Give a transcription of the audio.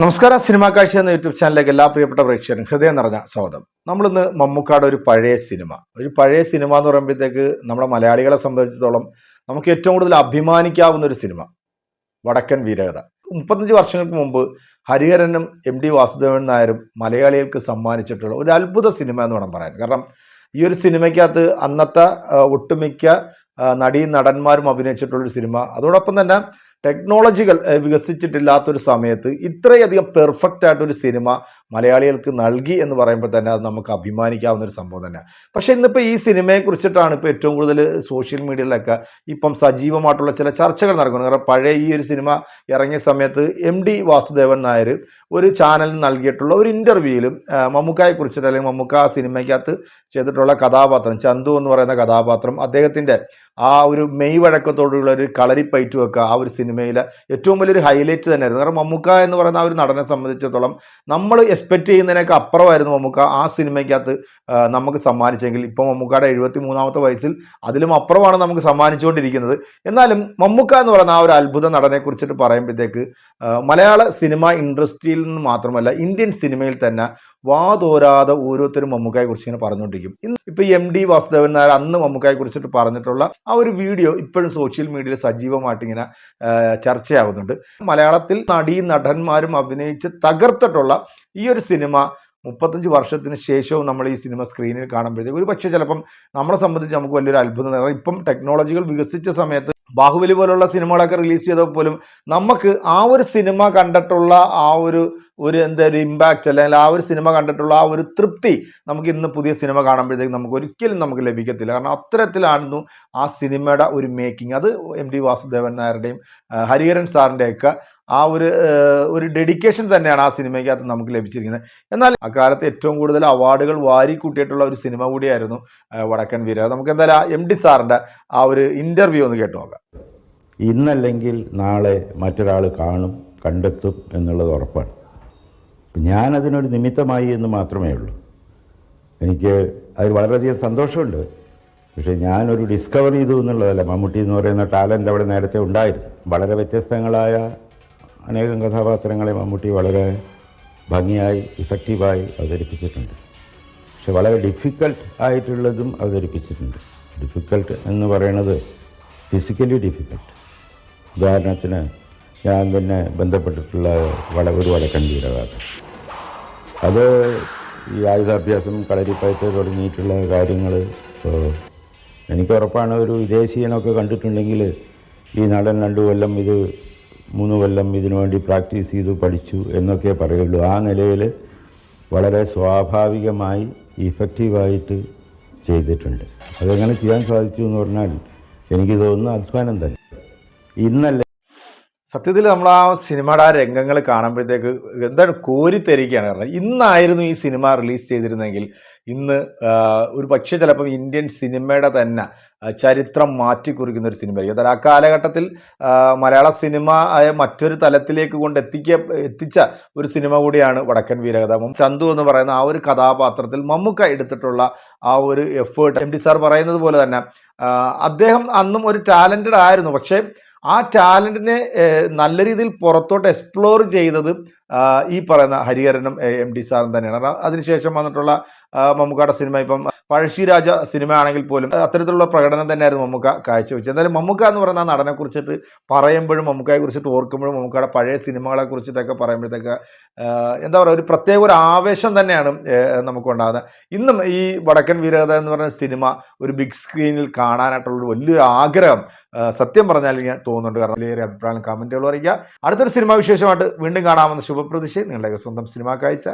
നമസ്കാരം. സിനിമാ കാഴ്ച എന്ന യൂട്യൂബ് ചാനലിലേക്ക് എല്ലാ പ്രിയപ്പെട്ട പ്രേക്ഷകരും ഹൃദയം നിറഞ്ഞ സ്വാഗതം. നമ്മളിന്ന് മമ്മൂക്കാട് ഒരു പഴയ സിനിമ. ഒരു പഴയ സിനിമ എന്ന് പറയുമ്പോഴത്തേക്ക് നമ്മളെ മലയാളികളെ സംബന്ധിച്ചിടത്തോളം നമുക്ക് ഏറ്റവും കൂടുതൽ അഭിമാനിക്കാവുന്ന ഒരു സിനിമ. വടക്കൻ വീരകഥ. മുപ്പത്തഞ്ച് വർഷങ്ങൾക്ക് മുമ്പ് ഹരിഹരനും എം ഡി വാസുദേവൻ നായരും മലയാളികൾക്ക് സമ്മാനിച്ചിട്ടുള്ള ഒരു അത്ഭുത സിനിമ എന്ന് വേണം പറയാൻ. കാരണം ഈ ഒരു സിനിമയ്ക്കകത്ത് അന്നത്തെ ഒട്ടുമിക്ക നടീ നടന്മാരും അഭിനയിച്ചിട്ടുള്ളൊരു സിനിമ. അതോടൊപ്പം തന്നെ ടെക്നോളജികൾ വികസിച്ചിട്ടില്ലാത്തൊരു സമയത്ത് ഇത്രയധികം പെർഫെക്റ്റ് ആയിട്ടൊരു സിനിമ മലയാളികൾക്ക് നൽകി എന്ന് പറയുമ്പോൾ തന്നെ അത് നമുക്ക് അഭിമാനിക്കാവുന്ന ഒരു സംഭവം തന്നെ പക്ഷേ ഇന്നിപ്പോൾ ഈ സിനിമയെ കുറിച്ചിട്ടാണ് ഇപ്പോൾ ഏറ്റവും കൂടുതൽ സോഷ്യൽ മീഡിയയിലൊക്കെ ഇപ്പം സജീവമായിട്ടുള്ള ചില ചർച്ചകൾ നടക്കുന്നത്. കാരണം പഴയ ഈ ഒരു സിനിമ ഇറങ്ങിയ സമയത്ത് എം ഡി വാസുദേവൻ നായർ ഒരു ചാനലിന് നൽകിയിട്ടുള്ള ഒരു ഇന്റർവ്യൂവിലും മമ്മൂക്കായെ കുറിച്ചിട്ട് അല്ലെങ്കിൽ മമ്മൂക്ക ആ സിനിമയ്ക്കകത്ത് ചെയ്തിട്ടുള്ള കഥാപാത്രം ചന്തു എന്ന് പറയുന്ന കഥാപാത്രം അദ്ദേഹത്തിന്റെ ആ ഒരു മെയ് വഴക്കത്തോടുള്ള ഒരു കളരിപ്പയറ്റുമൊക്കെ ആ ഒരു സിനിമയിലെ ഏറ്റവും വലിയൊരു ഹൈലൈറ്റ് തന്നെയായിരുന്നു. കാരണം മമ്മൂക്ക എന്ന് പറയുന്ന ആ ഒരു നടനെ സംബന്ധിച്ചിടത്തോളം നമ്മൾ എക്സ്പെക്ട് ചെയ്യുന്നതിനൊക്കെ അപ്പുറമായിരുന്നു മമ്മൂക്ക ആ സിനിമയ്ക്കകത്ത് നമുക്ക് സമ്മാനിച്ചെങ്കിൽ. ഇപ്പോൾ മമ്മൂക്കയുടെ എഴുപത്തി മൂന്നാമത്തെ വയസ്സിൽ അതിലും അപ്പുറമാണ് നമുക്ക് സമ്മാനിച്ചുകൊണ്ടിരിക്കുന്നത്. എന്നാലും മമ്മൂക്ക എന്ന് പറയുന്ന ആ ഒരു അത്ഭുത നടനെ കുറിച്ചിട്ട് പറയുമ്പോഴത്തേക്ക് മലയാള സിനിമ ഇൻഡസ്ട്രിയിൽ നിന്ന് മാത്രമല്ല ഇന്ത്യൻ സിനിമയിൽ തന്നെ വാതോരാതെ ഓരോരുത്തരും മമ്മൂക്കയെ കുറിച്ച് ഇങ്ങനെ പറഞ്ഞുകൊണ്ടിരിക്കും. ഇന്ന് ഇപ്പൊ എം ഡി വാസുദേവൻ നായർ അന്ന് മമ്മൂക്കയെ കുറിച്ചിട്ട് പറഞ്ഞിട്ടുള്ള ആ ഒരു വീഡിയോ ഇപ്പോഴും സോഷ്യൽ മീഡിയയിൽ സജീവമായിട്ട് ഇങ്ങനെ ആ, ചർച്ചയാവുന്നുണ്ട് മലയാളത്തിൽ നടീ നടന്മാരും അഭിനയിച്ച് തകർത്തിട്ടുള്ള ഈ ഒരു സിനിമ മുപ്പത്തഞ്ച് വർഷത്തിന് ശേഷവും നമ്മൾ ഈ സിനിമ സ്ക്രീനിൽ കാണുമ്പോഴത്തേക്ക് ഒരു പക്ഷേ ചിലപ്പം നമ്മളെ സംബന്ധിച്ച് നമുക്ക് വലിയൊരു അത്ഭുതം കാരണം ഇപ്പം ടെക്നോളജികൾ വികസിച്ച സമയത്ത് ബാഹുബലി പോലുള്ള സിനിമകളൊക്കെ റിലീസ് ചെയ്തപ്പോൾ പോലും നമുക്ക് ആ ഒരു സിനിമ കണ്ടിട്ടുള്ള ആ ഒരു ഒരു എന്താ ഒരു ഇമ്പാക്റ്റ് അല്ലെങ്കിൽ ആ ഒരു സിനിമ കണ്ടിട്ടുള്ള ആ ഒരു തൃപ്തി നമുക്ക് ഇന്ന് പുതിയ സിനിമ കാണുമ്പോഴത്തേക്ക് നമുക്ക് ഒരിക്കലും നമുക്ക് ലഭിക്കത്തില്ല. കാരണം അത്തരത്തിലായിരുന്നു ആ സിനിമയുടെ ഒരു മേക്കിംഗ് അത് എം ഡി വാസുദേവൻ നായരുടെയും ഹരിഹരൻ സാറിന്റെയൊക്കെ ആ ഒരു ഒരു ഡെഡിക്കേഷൻ തന്നെയാണ് ആ സിനിമയ്ക്കകത്ത് നമുക്ക് ലഭിച്ചിരിക്കുന്നത്. എന്നാൽ അക്കാലത്ത് ഏറ്റവും കൂടുതൽ അവാർഡുകൾ വാരിക്കൂട്ടിയിട്ടുള്ള ഒരു സിനിമ കൂടിയായിരുന്നു വടക്കൻ വീര നമുക്ക് എന്തായാലും എം ഡി സാറിന്റെ ആ ഒരു ഇന്റർവ്യൂ ഒന്ന് കേട്ടു നോക്കാം. ഇന്നല്ലെങ്കിൽ നാളെ മറ്റൊരാൾ കാണും കണ്ടെത്തും എന്നുള്ളത് ഉറപ്പാണ്. ഞാനതിനൊരു നിമിത്തമായി എന്ന് മാത്രമേ ഉള്ളൂ. എനിക്ക് അതിൽ വളരെയധികം സന്തോഷമുണ്ട്. പക്ഷേ ഞാനൊരു ഡിസ്കവർ ചെയ്തു എന്നുള്ളതല്ല. മമ്മൂട്ടി എന്ന് പറയുന്ന ടാലന്റ് അവിടെ നേരത്തെ ഉണ്ടായിരുന്നു. വളരെ വ്യത്യസ്തങ്ങളായ അനേകം കഥാപാത്രങ്ങളെ മമ്മൂട്ടി വളരെ ഭംഗിയായി ഇഫക്റ്റീവായി അവതരിപ്പിച്ചിട്ടുണ്ട്. പക്ഷെ വളരെ ഡിഫിക്കൾട്ട് ആയിട്ടുള്ളതും അവതരിപ്പിച്ചിട്ടുണ്ട്. ഡിഫിക്കൾട്ട് എന്ന് പറയുന്നത് ഫിസിക്കലി ഡിഫിക്കൾട്ട് ഉദാഹരണത്തിന് ഞാൻ തന്നെ ബന്ധപ്പെട്ടിട്ടുള്ള വള ഒരു വടക്കൻ വീരഗാഥ അത് ഈ ആയുധാഭ്യാസം കളരിപ്പയറ്റ് തുടങ്ങിയിട്ടുള്ള കാര്യങ്ങൾ എനിക്ക് ഉറപ്പാണ് ഒരു വിദേശീയനൊക്കെ കണ്ടിട്ടുണ്ടെങ്കിൽ ഈ നടൻ രണ്ടു കൊല്ലം ഇത് മൂന്ന് കൊല്ലം ഇതിനുവേണ്ടി പ്രാക്ടീസ് ചെയ്തു പഠിച്ചു എന്നൊക്കെ പറയുള്ളൂ. ആ നിലയിൽ വളരെ സ്വാഭാവികമായി ഇഫക്റ്റീവായിട്ട് ചെയ്തിട്ടുണ്ട്. അതെങ്ങനെ ചെയ്യാൻ സാധിച്ചു എന്ന് പറഞ്ഞാൽ എനിക്ക് തോന്നുന്നു അധ്വാനം തന്നെ. ഇന്നല്ല സത്യത്തിൽ നമ്മൾ ആ സിനിമയുടെ ആ രംഗങ്ങൾ കാണുമ്പോഴത്തേക്ക് എന്താണ് കോരിത്തെരിക്കുകയാണ് കാരണം ഇന്നായിരുന്നു ഈ സിനിമ റിലീസ് ചെയ്തിരുന്നെങ്കിൽ ഇന്ന് ഒരു പക്ഷേ ചിലപ്പം ഇന്ത്യൻ സിനിമയുടെ തന്നെ ചരിത്രം മാറ്റിക്കുറിക്കുന്ന ഒരു സിനിമയായിരിക്കും. അതായത് ആ കാലഘട്ടത്തിൽ മലയാള സിനിമ മറ്റൊരു തലത്തിലേക്ക് കൊണ്ട് എത്തിക്ക എത്തിച്ച ഒരു സിനിമ കൂടിയാണ് വടക്കൻ വീരകഥ മം- ചന്തു എന്ന് പറയുന്ന ആ ഒരു കഥാപാത്രത്തിൽ മമ്മൂക്ക എടുത്തിട്ടുള്ള ആ ഒരു എഫേർട്ട് എം ഡി സാർ പറയുന്നത് പോലെ തന്നെ അദ്ദേഹം അന്നും ഒരു ടാലന്റഡ് ആയിരുന്നു. പക്ഷേ ആ ടാലന്റിനെ നല്ല രീതിയിൽ പുറത്തോട്ട് എക്സ്പ്ലോർ ചെയ്തത് ഈ പറയുന്ന ഹരിഹരനും എം ഡി സാറും തന്നെയാണ്. കാരണം അതിനുശേഷം വന്നിട്ടുള്ള മമ്മൂക്കയുടെ സിനിമ ഇപ്പം പഴശ്ശിരാജ സിനിമ ആണെങ്കിൽ പോലും അത്തരത്തിലുള്ള പ്രകടനം തന്നെയായിരുന്നു മമ്മൂക്ക കാഴ്ചവെച്ചത്. എന്തായാലും മമ്മൂക്ക എന്ന് പറയുന്ന നടനെ കുറിച്ചിട്ട് പറയുമ്പോഴും മമ്മൂക്കയെ കുറിച്ചിട്ട് ഓർക്കുമ്പോഴും മമ്മൂക്കയുടെ പഴയ സിനിമകളെ കുറിച്ചിട്ടൊക്കെ പറയുമ്പോഴത്തേക്ക് എന്താ പറയുക ഒരു പ്രത്യേക ഒരു ആവേശം തന്നെയാണ് നമുക്കുണ്ടാകുന്നത്. ഇന്നും ഈ വടക്കൻ വീരകഥ എന്ന് പറയുന്ന സിനിമ ഒരു ബിഗ് സ്ക്രീനിൽ കാണാനായിട്ടുള്ള വലിയൊരു ആഗ്രഹം സത്യം പറഞ്ഞാൽ ഞാൻ തോന്നുന്നുണ്ട്. കാരണം വലിയ അഭിപ്രായം കമന്റുകൾ അറിയിക്കുക അടുത്തൊരു സിനിമാ വിശേഷമായിട്ട് വീണ്ടും കാണാമെന്ന ശുഭപ്രതീക്ഷ. നിങ്ങളുടെ സ്വന്തം സിനിമാ കാഴ്ച.